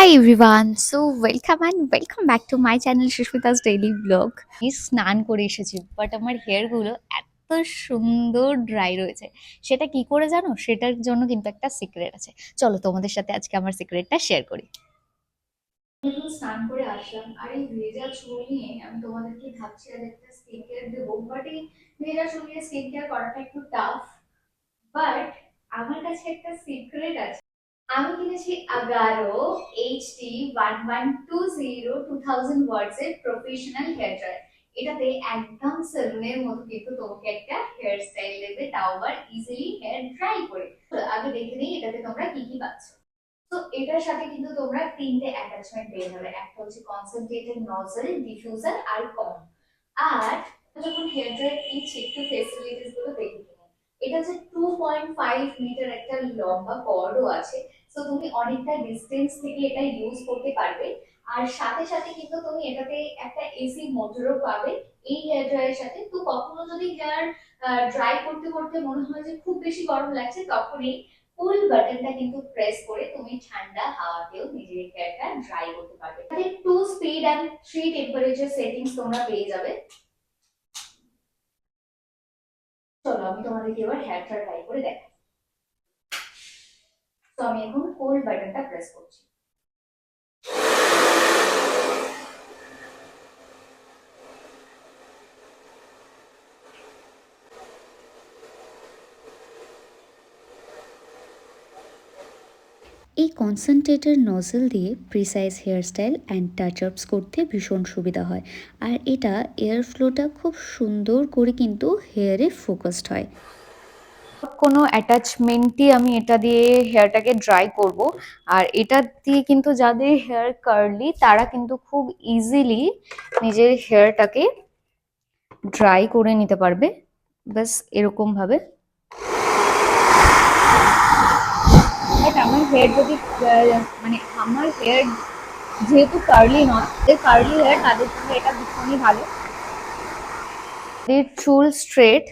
Hi everyone so welcome and welcome back to my channel Susmita's daily blog আমি স্নান করে এসেছি but আমার হেয়ারগুলো এত সুন্দর ড্রাই রয়েছে। সেটা কি করে জানো? সেটার জন্য কিন্তু একটা সিক্রেট আছে। চলো তোমাদের সাথে আজকে আমার সিক্রেটটা শেয়ার করি। আমার কাছে একটা সিক্রেট আছে। আমি কিনেছি Agaro HD one one two zero two thousand watts এর প্রফেশনাল হেয়ার ড্রায়ার এটাতে একদম সেলুনের মতো কিন্তু তোমাকে একটা হেয়ার স্টাইল দেবে, তাও আবার ইজিলি হেয়ার ড্রাই করে। আগে দেখে নিই এটাতে তোমরা কি কি পাচ্ছ। তো এটার সাথে কিন্তু তোমরা তিনটে অ্যাটাচমেন্ট পেয়ে যাবে। একটা হচ্ছে কনসেন্ট্রেটেড নজল ডিফিউজার আর কম আর যখন হেয়ার ড্রায়ার কিনছি, একটু ফেসিলিটিসগুলো দেখে এটা হচ্ছে টু পয়েন্ট ফাইভ মিটার একটা লম্বা কর্ডও আছে। সো তুমি অনেকটা ডিস্টেন্স থেকে এটা ইউজ করতে পারবে। আর সাথে সাথে কিন্তু তুমি এটাতে একটা এসি মোটরও পাবে। এই হেয়ার ড্রায়ারের সাথে। তো কখনো যদি হেয়ার ড্রাই করতে করতে মনে হয় যে খুব বেশি গরম লাগছে তখন এই ফুল বাটনটা কিন্তু প্রেস করে তুমি ঠান্ডা হাওয়াতেও নিজের হেয়ারটা ড্রাই করতে পারবে। Two speed and three temperature settings তোমরা পেয়ে যাবে। চলো, আমি তোমাদেরকে এবার হেয়ারটা ড্রাই করে দেখাই। তো আমি এখন কোল্ড বাটনটা প্রেস করছি। এই কনসেন্ট্রেটের নজল দিয়ে precise hairstyle and touch ups করতে ভীষণ সুবিধা হয়। আর এটা এয়ার ফ্লোটা খুব সুন্দর করে কিন্তু হেয়ারে ফোকাসড হয়। কোনো অ্যাটাচমেন্টই আমি এটা দিয়ে হেয়ারটাকে ড্রাই করব। আর এটা দিয়ে কিন্তু যাদের হেয়ার কার্লি তারা কিন্তু খুব ইজিলি নিজের হেয়ারটাকে ড্রাই করে নিতে পারবে। ব্যাস এরকম ভাবে বাট আমার হেয়ার যদি মানে আমার হেয়ার যেহেতু কার্লি নয় কার্লি হেয়ার তাদের জন্য এটা ভীষণই ভালো। চুল স্ট্রেট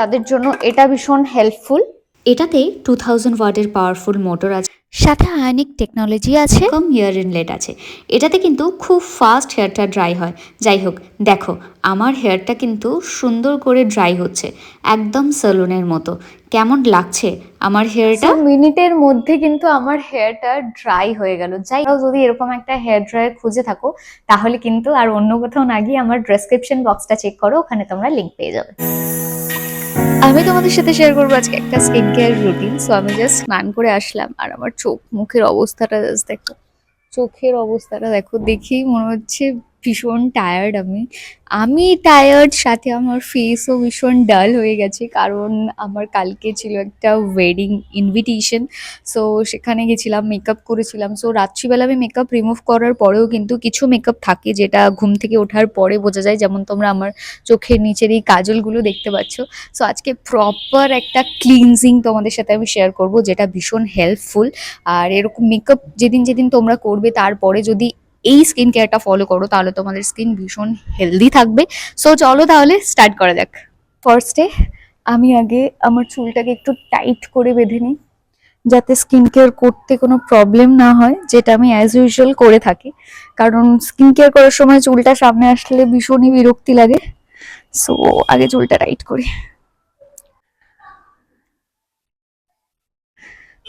তাদের জন্য এটা ভীষণ হেল্পফুল এটাতে টু থাউজেন্ড ওয়াটের পাওয়ারফুল মোটর আছে সাথে আয়নিক টেকনোলজি আছে কম হেয়ার ইনলেট আছে। এটাতে কিন্তু খুব ফাস্ট হেয়ারটা ড্রাই হয়। যাই হোক দেখো আমার হেয়ারটা কিন্তু সুন্দর করে ড্রাই হচ্ছে একদম সেলুনের মতো। কেমন লাগছে আমার হেয়ারটা মিনিটের মধ্যে কিন্তু আমার হেয়ারটা ড্রাই হয়ে গেল। যাই হোক যদি এরকম একটা হেয়ার ড্রায়ার খুঁজে থাকো তাহলে কিন্তু আর অন্য কোথাও না গিয়ে আমার ডেসক্রিপশন বক্সটা চেক করো ওখানে তোমরা লিংক পেয়ে যাবে। আমি তোমাদের সাথে শেয়ার করব আজকে একটা স্কিন কেয়ার রুটিন সো আমি জাস্ট স্নান করে আসলাম আর আমার চোখ মুখের অবস্থাটা জাস্ট দেখো। চোখের অবস্থাটা দেখো, দেখেই মনে হচ্ছে ভীষণ টায়ার্ড আমি। আমি টায়ার্ড সাথে আমার ফেসও ভীষণ ডাল হয়ে গেছে, কারণ আমার কালকে ছিল একটা ওয়েডিং ইনভিটেশন সো সেখানে গেছিলাম মেকআপ করেছিলাম সো রাত্রিবেলা আমি মেকআপ রিমুভ করার পরেও কিন্তু কিছু মেকআপ থাকে যেটা ঘুম থেকে ওঠার পরে বোঝা যায়, যেমন তোমরা আমার চোখের নিচের এই কাজলগুলো দেখতে পাচ্ছ। সো আজকে প্রপার একটা ক্লিনজিং তোমাদের সাথে আমি শেয়ার করব, যেটা ভীষণ হেল্পফুল আর এরকম মেকআপ যেদিন যেদিন তোমরা করবে, তারপরে যদি এই স্কিন কেয়ারটা ফলো করো, তাহলে তোমাদের স্কিন ভীষণ হেলদি থাকবে। সো চলো তাহলে স্টার্ট করা যাক। ফার্স্টে আমি আগে আমার চুলটাকে একটু টাইট করে বেঁধে নিই, যাতে স্কিন কেয়ার করতে কোনো প্রবলেম না হয়, যেটা আমি অ্যাজ ইউজুয়াল করে থাকি। কারণ স্কিন কেয়ার করার সময় চুলটা সামনে আসলে ভীষণই বিরক্তি লাগে। সো আগে চুলটা টাইট করি।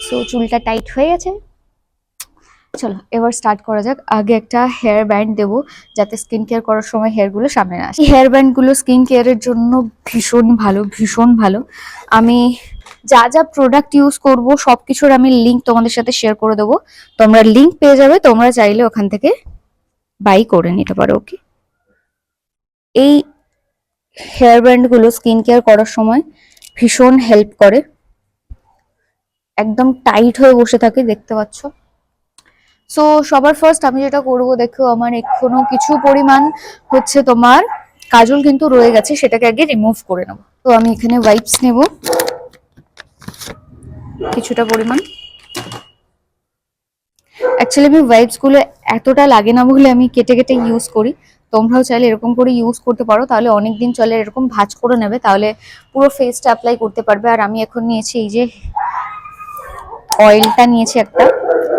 সো চুলটা টাইট হয়ে গেছে। চলো, এবার স্টার্ট করা যাক। আগে একটা হেয়ার ব্যান্ড দেবো, যাতে স্কিন কেয়ার করার সময় হেয়ারগুলো সামনে না আসে। হেয়ার ব্যান্ডগুলো স্কিন কেয়ারের জন্য ভীষণ ভালো ভীষণ ভালো। আমি যা যা প্রোডাক্ট ইউজ করব সব কিছুর আমি লিঙ্ক তোমাদের সাথে শেয়ার করে দেবো। তোমরা লিঙ্ক পেয়ে যাবে, তোমরা চাইলে ওখান থেকে বাই করে নিতে পারো ওকে এই হেয়ার ব্যান্ডগুলো স্কিন কেয়ার করার সময় ভীষণ হেল্প করে। একদম টাইট হয়ে বসে থাকে, দেখতে পাচ্ছ? সো সবার ফার্স্ট আমি যেটা করব, দেখো আমার এখনও কিছু পরিমাণ হচ্ছে তোমার কাজল কিন্তু রয়ে গেছে, সেটাকে আগে রিমুভ করে নেব। তো আমি এখানে ওয়াইপস নেব। কিছুটা পরিমাণ। অ্যাকচুয়ালি আমি ওয়াইপসগুলো এতটা লাগে না বলে আমি কেটে কেটে ইউজ করি। তোমরাও চাইলে এরকম করে ইউজ করতে পারো, তাহলে অনেক দিন চলে এরকম ভাঁজ করে নেবে, তাহলে পুরো ফেসটা অ্যাপ্লাই করতে পারবে। আর আমি এখন নিয়েছি এই যে অয়েলটা নিয়েছি একটা।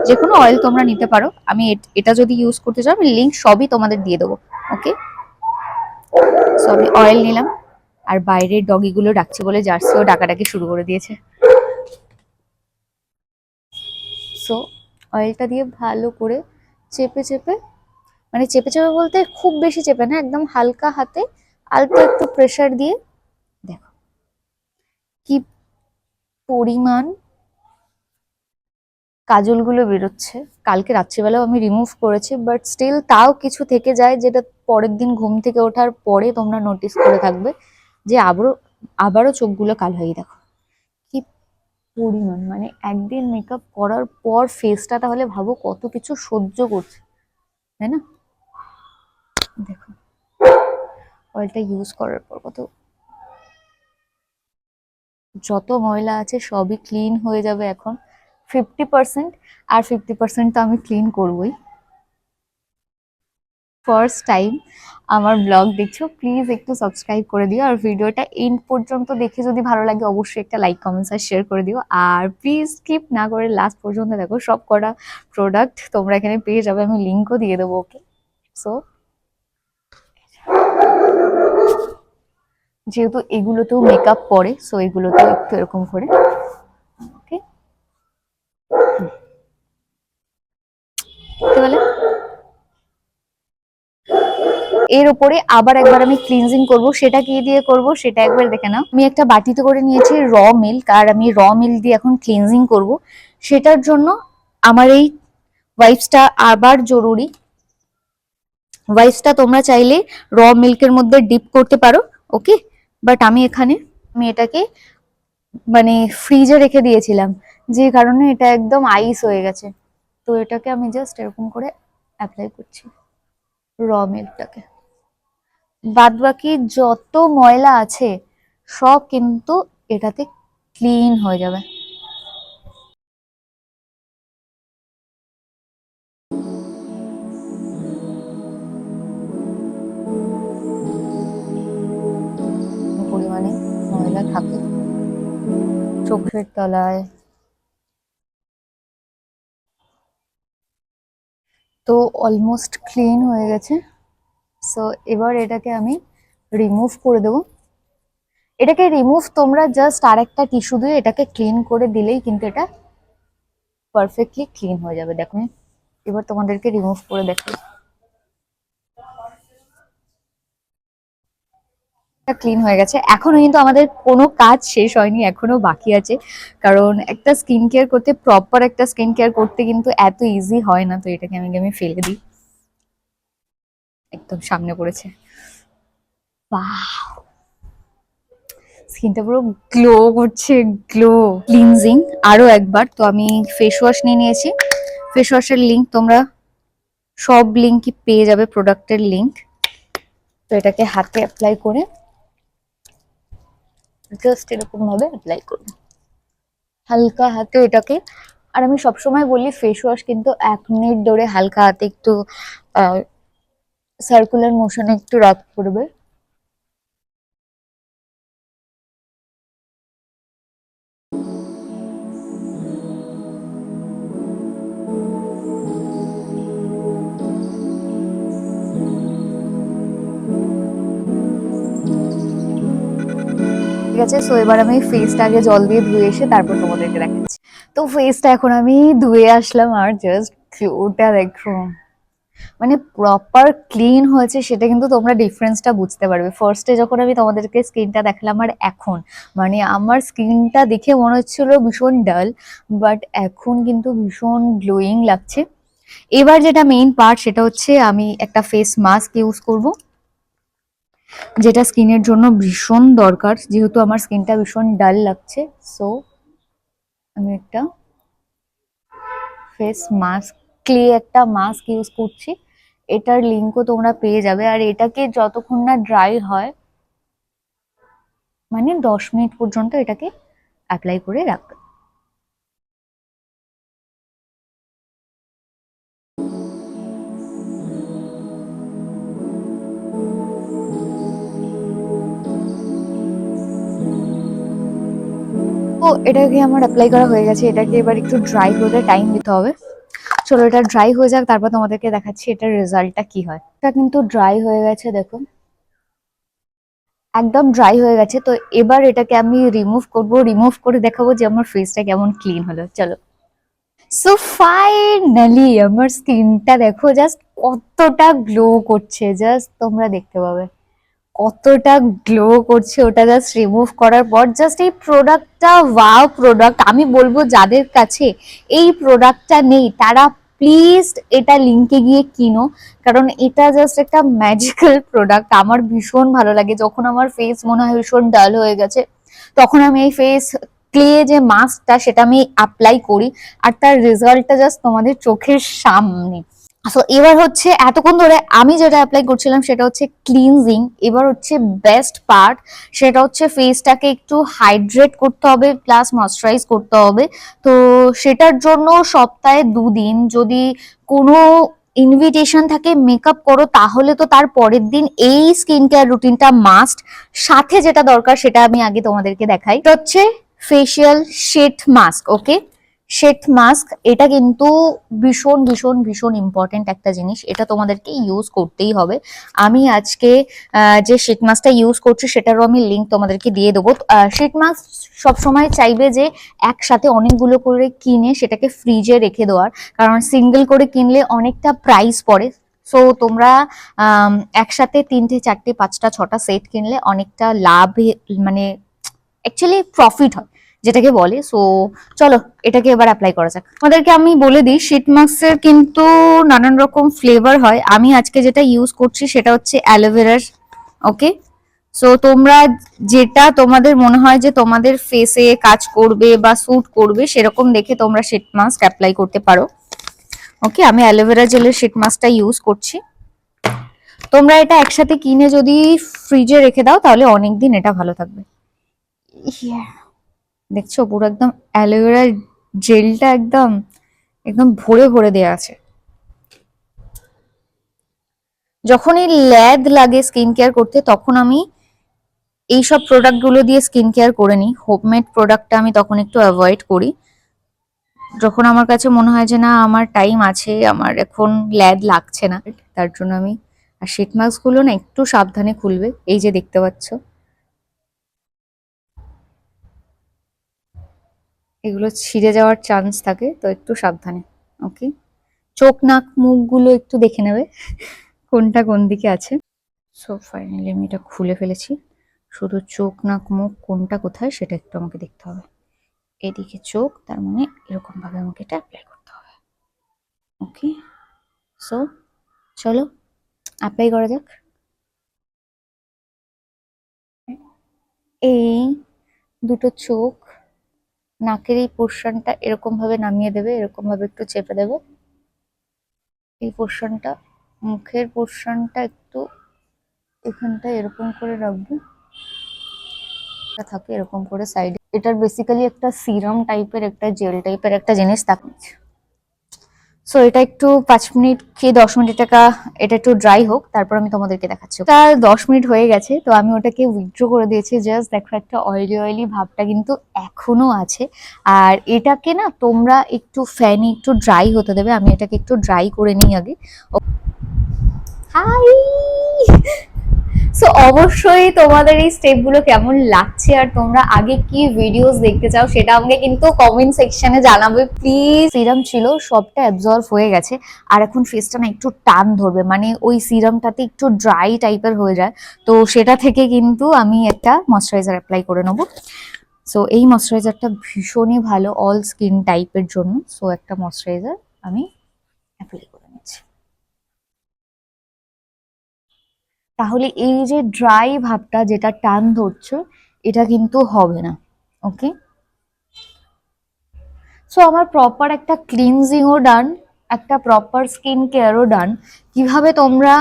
যে কোনো অয়েল তোমরা নিতে পারো। আমি এট- যদি ইউজ করতে চাও, আমি লিঙ্ক সবই তোমাদের দিয়ে দেবো ওকে সো আমি অয়েল নিলাম, আর বাইরের ডগিগুলো ডাকছে বলে জার্সিও ডাকাডাকি শুরু করে দিয়েছে। সো অয়েলটা দিয়ে ভালো করে চেপে চেপে মানে চেপে চেপে বলতে খুব বেশি চেপে না, একদম হালকা হাতে অল্প একটু প্রেসার দিয়ে, দেখো, কি পরিমাণ কাজলগুলো বেরোচ্ছে। কালকে রাত্রিবেলাও আমি রিমুভ করেছি বাট স্টিল তাও কিছু থেকে যায় যেটা পরের দিন ঘুম থেকে ওঠার পরে তোমরা নোটিস করে থাকবে যে আবারও আবারও চোখগুলো কাল হয়ে দেখো। কি পরিমাণ মানে একদিন মেকআপ করার পর ফেসটা তাহলে ভাবো কত কিছু সহ্য করছে, তাই না? দেখো অয়েলটা ইউজ করার পর কত যত ময়লা আছে সবই ক্লিন হয়ে যাবে এখন। ফিফটি পার্সেন্ট আর ফিফটি পার্সেন্ট তো আমি ক্লিন করবই। ফার্স্ট টাইম আমার ব্লগ দেখছ প্লিজ একটু সাবস্ক্রাইব করে দিও আর ভিডিওটা এন্ড পর্যন্ত দেখে যদি ভালো লাগে অবশ্যই একটা লাইক কমেন্টস আর শেয়ার করে দিও। আর প্লিজ স্কিপ না করে লাস্ট পর্যন্ত দেখো, সব কটা প্রোডাক্ট তোমরা এখানে পেয়ে যাবে, আমি লিঙ্কও দিয়ে দেবো ওকে সো যেহেতু এগুলোতেও মেকআপ পরে সো এগুলোতেও একটু এরকম করে ওকে বুঝতে পারলে এর উপরে আবার একবার আমি ক্লিনজিং করব, সেটা কি দিয়ে করব, সেটা একবার দেখে নাও। আমি একটা বাটিতে করে নিয়েছি র মিল্ক আর আমি র মিল্ক দিয়ে এখন ক্লিনজিং করব। সেটার জন্য আমার এই ওয়াইপসটা আবার জরুরি। ওয়াইপসটা তোমরা চাইলে র মিল্কের মধ্যে ডিপ করতে পারো ওকে বাট আমি এখানে আমি এটাকে মানে ফ্রিজে রেখে দিয়েছিলাম, যে কারণে এটা একদম আইস হয়ে গেছে। তো এটাকে আমি জাস্ট এরকম করে অ্যাপ্লাই করছি র মিল্কটাকে বাদ বাকি যত ময়লা আছে, সব কিন্তু এটাতে ক্লিন হয়ে যাবে। পরিমাণে ময়লা থাকে। চোখের তলায়। তো অলমোস্ট ক্লিন হয়ে গেছে। সো এবার এটাকে আমি রিমুভ করে দেবো। এটাকে রিমুভ তোমরা জাস্ট আরেকটা টিস্যু দিয়ে এটাকে ক্লিন করে দিলেই কিন্তু এটা পারফেক্টলি ক্লিন হয়ে যাবে। দেখো, এবার তোমাদেরকে রিমুভ করে দেখাই ক্লিন হয়ে গেছে। এখনও কিন্তু আমাদের কোনো কাজ শেষ হয়নি, এখনও বাকি আছে। কারণ একটা স্কিন কেয়ার করতে প্রপার একটা স্কিন কেয়ার করতে কিন্তু এত ইজি হয় না। তো এটাকে আমি আমি ফেলে দিই। একদম সামনে পড়েছে। বাহ স্কিনটা পুরো গ্লো করছে গ্লো ক্লিনজিং আরও একবার, তো আমি ফেস ওয়াশ নিয়ে নিয়েছি। ফেস ওয়াশের লিঙ্ক তোমরা সব লিঙ্কই পেয়ে যাবে প্রোডাক্টের লিঙ্ক তো এটাকে হাতে অ্যাপ্লাই করে জাস্ট এরকম ভাবে অ্যাপ্লাই করবে। হালকা হাতে এটাকে, আর আমি সবসময় বলি ফেস ওয়াশ কিন্তু এক মিনিট ধরে হালকা হাতে একটু সার্কুলার মোশনে একটু রাব করবে। ঠিক আছে সো এবার আমি ফেসটা আগে জল দিয়ে ধুয়ে এসে তারপর তোমাদেরকে দেখাচ্ছি। তো ফেসটা এখন আমি ধুয়ে আসলাম আর জাস্ট ওটা দেখো। মানে প্রপার ক্লিন হয়েছে, সেটা কিন্তু তোমরা ডিফারেন্সটা বুঝতে পারবে। ফার্স্টে যখন আমি তোমাদেরকে স্কিনটা দেখালাম, আর এখন মানে আমার স্কিনটা দেখে মনে হচ্ছিল ভীষণ ডাল বাট এখন কিন্তু ভীষণ গ্লোয়িং লাগছে। এবার যেটা মেইন পার্ট সেটা হচ্ছে আমি একটা ফেস মাস্ক ইউজ করব, যেটা স্কিনের জন্য ভীষণ দরকার, যেহেতু আমার স্কিনটা ভীষণ ডাল লাগছে। সো আমি একটা ফেস মাস্ক ক্লে একটা মাস্ক ইউজ করছি। এটার লিঙ্কও তোমরা পেয়ে যাবে। আর এটাকে যতক্ষণ না ড্রাই হয় মানে দশ মিনিট পর্যন্ত এটাকে অ্যাপ্লাই করে রাখবে। তো এটাকে আমার অ্যাপ্লাই করা হয়ে গেছে। এটাকে এবার একটু ড্রাই হতে টাইম দিতে হবে। চলো এটা ড্রাই হয়ে যাক, তারপর তোমাদেরকে দেখাচ্ছি এটার রেজাল্টটা কি হয়। এটা কিন্তু ড্রাই হয়ে গেছে, দেখো। একদম ড্রাই হয়ে গেছে, তো এবার এটাকে আমি রিমুভ করব রিমুভ করে দেখাবো যে আমার ফেসটা কেমন ক্লিন হলো। চলো। সো ফাইনালি আমার স্কিনটা দেখো জাস্ট কতটা গ্লো করছে জাস্ট তোমরা দেখতে পাবে। কতটা গ্লো করছে, ওটা জাস্ট রিমুভ করার পর জাস্ট এই প্রোডাক্টটা ওয়াও প্রোডাক্ট আমি বলব যাদের কাছে এই প্রোডাক্টটা নেই, তারা প্লিজ এটা লিঙ্কে গিয়ে কিনো। কারণ এটা জাস্ট একটা ম্যাজিক্যাল প্রোডাক্ট আমার ভীষণ ভালো লাগে। যখন আমার ফেস মনে হয় ভীষণ ডাল হয়ে গেছে, তখন আমি এই ফেস ক্লে যে মাস্কটা সেটা আমি অ্যাপ্লাই করি। আর তার রেজাল্টটা জাস্ট তোমাদের চোখের সামনে। সো এবার হচ্ছে এতক্ষণ ধরে আমি যেটা অ্যাপ্লাই করছিলাম সেটা হচ্ছে ক্লিনজিং এবার হচ্ছে বেস্ট পার্ট সেটা হচ্ছে ফেসটাকে একটু হাইড্রেট করতে হবে প্লাস ময়শ্চারাইজ করতে হবে। তো সেটার জন্য সপ্তাহে দুদিন যদি কোনো ইনভিটেশন থাকে মেকআপ করো, তাহলে তো তার পরের দিন এই স্কিন কেয়ার রুটিনটা মাস্ট সাথে যেটা দরকার সেটা আমি আগে তোমাদেরকে দেখাই। হচ্ছে ফেসিয়াল শেট মাস্ক ওকে শেট মাস্ক এটা কিন্তু ভীষণ ভীষণ ভীষণ ইম্পর্টেন্ট একটা জিনিস। এটা তোমাদেরকে ইউজ করতেই হবে। আমি আজকে যে শীট মাস্কটা ইউজ করছি, সেটারও আমি লিঙ্ক তোমাদেরকে দিয়ে দেবো। শীট মাস্ক সবসময় চাইবে যে একসাথে অনেকগুলো করে কিনে সেটাকে ফ্রিজে রেখে দেওয়ার। কারণ সিঙ্গেল করে কিনলে অনেকটা প্রাইস পড়ে। সো তোমরা একসাথে তিনটে, চারটে, পাঁচটা, ছটা সেট কিনলে অনেকটা লাভ মানে অ্যাকচুয়ালি প্রফিট হয়। যেটাকে বলে। সো চলো, এটাকে এবার অ্যাপ্লাই করা যাক। আমাদেরকে আমি বলে দিই শীট মাস্কের কিন্তু নানান রকম ফ্লেভার হয়। আমি আজকে যেটা ইউজ করছি সেটা হচ্ছে অ্যালোভেরার ওকে সো তোমরা যেটা তোমাদের মনে হয় যে তোমাদের ফেসে কাজ করবে বা স্যুট করবে, সেরকম দেখে তোমরা শীট মাস্ক অ্যাপ্লাই করতে পারো। ওকে আমি অ্যালোভেরা জেলের শীট মাস্কটা ইউজ করছি। তোমরা এটা একসাথে কিনে যদি ফ্রিজে রেখে দাও, তাহলে অনেক দিন এটা ভালো থাকবে. দেখছ? পুরো একদম অ্যালোভেরা জেলটা একদম একদম ভরে ভরে দেয়া আছে। যখনই ল্যাদ লাগে স্কিন কেয়ার করতে, তখন আমি এইসব প্রোডাক্টগুলো দিয়ে স্কিন কেয়ার করে নিই। হোমমেড প্রোডাক্টটা আমি তখন একটু অ্যাভয়েড করি। যখন আমার কাছে মনে হয় যে, না, আমার টাইম আছে, আমার এখন ল্যাদ লাগছে না, তার জন্য আমি, আর শীট মাস্কগুলো না একটু সাবধানে খুলবে। এই যে দেখতে পাচ্ছ। এগুলো ছিঁড়ে যাওয়ার চান্স থাকে, তো একটু সাবধানে ওকে চোখ, নাক, মুখগুলো একটু দেখে নেবে, কোনটা কোন দিকে আছে। সো ফাইনালি আমি এটা খুলে ফেলেছি। শুধু চোখ, নাক, মুখ, কোনটা কোথায় সেটা একটু আমাকে দেখতে হবে। এদিকে চোখ, তার মানে এরকমভাবে আমাকে এটা অ্যাপ্লাই করতে হবে ওকে সো চলো অ্যাপ্লাই করা যাক। এই দুটো চোখ নাকের এই পোর্শনটা এরকম ভাবে নামিয়ে দেবে এরকম ভাবে একটু চেপে দেবে। এই পোর্শনটা মুখের পোর্শনটা একটু এখানটা এরকম করে রাখব। থাকে এরকম করে সাইডে এটার বেসিক্যালি একটা সিরাম টাইপের একটা জেল টাইপের একটা জিনিস থাকে সো এটা একটু পাঁচ মিনিট কি দশ মিনিট টাকা, এটা একটু ড্রাই হোক, তারপর আমি তোমাদেরকে দেখাচ্ছি। তা দশ মিনিট হয়ে গেছে, তো আমি ওটাকে উইথড্র করে দিয়েছি। জাস্ট দেখো একটা অয়েলি অয়েলি ভাবটা কিন্তু এখনও আছে। আর এটাকে না, তোমরা একটু ফ্যানে একটু ড্রাই হতে দেবে। আমি এটাকে একটু ড্রাই করে নিই আগে। হাই সো অবশ্যই তোমাদের এই স্টেপগুলো কেমন লাগছে আর তোমরা আগে কি ভিডিওস দেখতে চাও সেটা আমাকে কিন্তু কমেন্ট সেকশনে জানাবে। প্লিজ সিরাম ছিল, সবটা অ্যাবজর্ভ হয়ে গেছে। আর এখন ফেসটা না একটু টান ধরবে মানে ওই সিরামটাতে একটু ড্রাই টাইপের হয়ে যায়। তো সেটা থেকে কিন্তু আমি একটা ময়শ্চারাইজার অ্যাপ্লাই করে নেব। সো এই ময়শ্চারাইজারটা ভীষণই ভালো অল স্কিন টাইপের জন্য। সো একটা ময়শ্চারাইজার আমি অ্যাপ্লাই করে তাহলে এই যে ড্রাই ভাবটা যেটা টান ধরছে, এটা কিন্তু হবে না ওকে সো আমার প্রপার একটা ক্লিনজিংও ডান একটা প্রপার স্কিন কেয়ারও ডান কীভাবে তোমরা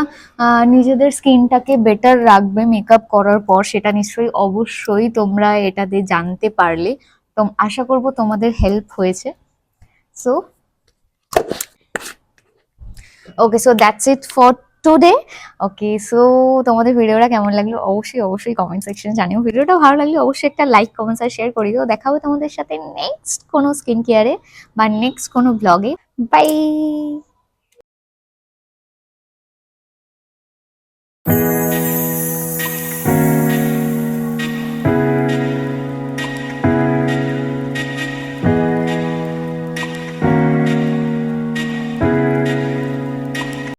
নিজেদের স্কিনটাকে বেটার রাখবে মেকআপ করার পর, সেটা নিশ্চয়ই অবশ্যই তোমরা এটাতে জানতে পারলে। তো, আশা করব তোমাদের হেল্প হয়েছে। So okay so that's it for today okay so তোমাদের ভিডিওটা কেমন লাগল? অবশ্যই অবশ্যই কমেন্ট সেকশনে জানিও। ভিডিওটা ভালো লাগলে অবশ্যই একটা লাইক কমেন্টস আর শেয়ার করে দিও। দেখা হবে তোমাদের সাথে নেক্সট কোনো স্কিন কেয়ারে বা নেক্সট কোনো ব্লগে বাই